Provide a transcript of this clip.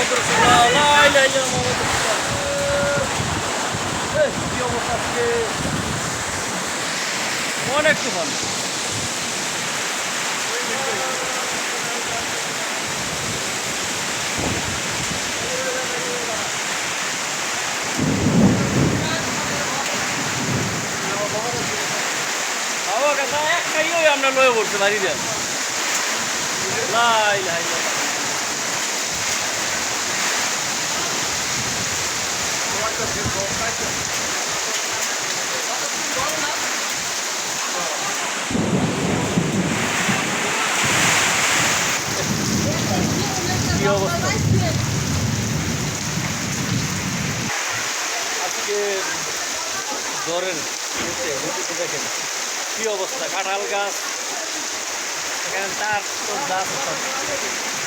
Muhammed Resulullah. La ilahe illallah Muhammed Resulullah. Eh, yolun hakkı. Muhammed Resulullah. আমরা লয়ে পড়ছি বাড়ি দেন লাই লাই কি অবস্থা আজকে জ্বরের কি অবস্থা কাঁঠাল গাছ এখানে তার তো গাছ